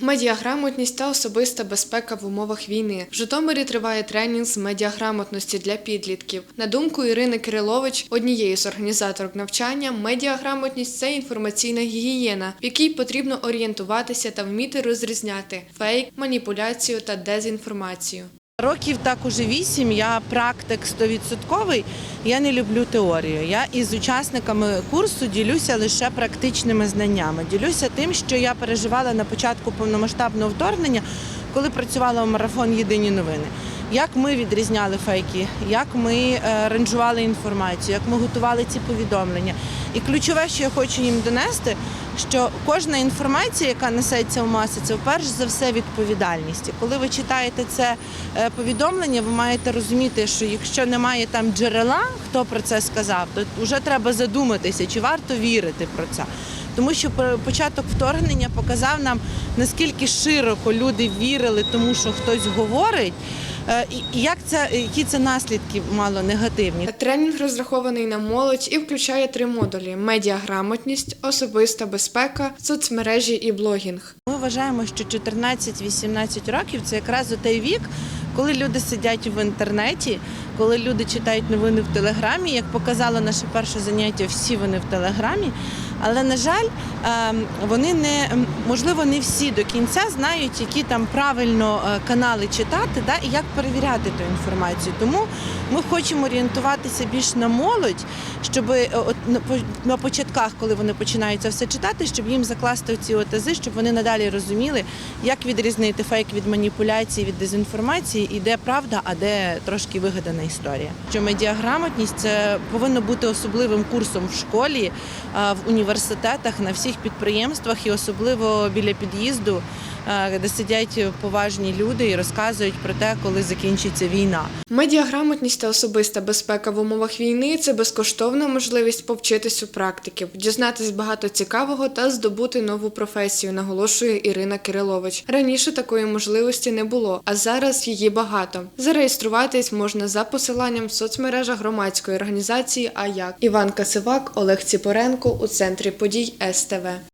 Медіаграмотність та особиста безпека в умовах війни. В Житомирі триває тренінг з медіаграмотності для підлітків. На думку Ірини Кирилович, однієї з організаторок навчання, медіаграмотність це інформаційна гігієна, в якій потрібно орієнтуватися та вміти розрізняти фейк, маніпуляцію та дезінформацію. Років так уже вісім, я практик стовідсотковий, я не люблю теорію. Я із учасниками курсу ділюся лише практичними знаннями. Ділюся тим, що я переживала на початку повномасштабного вторгнення, коли працювала в марафон Єдині новини. Як ми відрізняли фейки, як ми е, ранжували інформацію, як ми готували ці повідомлення. І ключове, що я хочу їм донести, що кожна інформація, яка несеться в маси, це перш за все відповідальність. І коли ви читаєте це е, повідомлення, ви маєте розуміти, що якщо немає там джерела, хто про це сказав, то вже треба задуматися, чи варто вірити про це. Тому що початок вторгнення показав нам, наскільки широко люди вірили тому, що хтось говорить, і і як це, які це наслідки мало негативні. Тренінг розрахований на молодь і включає три модулі: медіаграмотність, особиста безпека, соцмережі і блогінг. Ми вважаємо, що 14-18 років це якраз той вік, коли люди сидять в інтернеті, коли люди читають новини в телеграмі. Як показало наше перше заняття, всі вони в телеграмі. Але на жаль, ем, вони не ем, можливо не всі до кінця знають, які там правильно е, канали читати, да, і як перевіряти ту інформацію. Тому ми хочемо орієнтуватися більш на молодь, щоб е, на початках, коли вони починають це все читати, щоб їм закласти ці отази, щоб вони надалі розуміли, як відрізнити фейк від маніпуляції, від дезінформації, і де правда, а де трошки вигадана історія. Що медіаграмотність це повинно бути особливим курсом в школі, в університетах, на всіх підприємствах і особливо біля під'їзду, де сидять поважні люди і розказують про те, коли закінчиться війна. Медіаграмотність та особиста безпека в умовах війни це безкоштовна можливість повчитись у практиків, дізнатись багато цікавого та здобути нову професію, наголошує Ірина Кирилович. Раніше такої можливості не було, а зараз її багато. Зареєструватись можна за посиланням в соцмережах громадської організації АЯК. Іван Касивак, Олег Ціпоренко у центрі подій СТВ.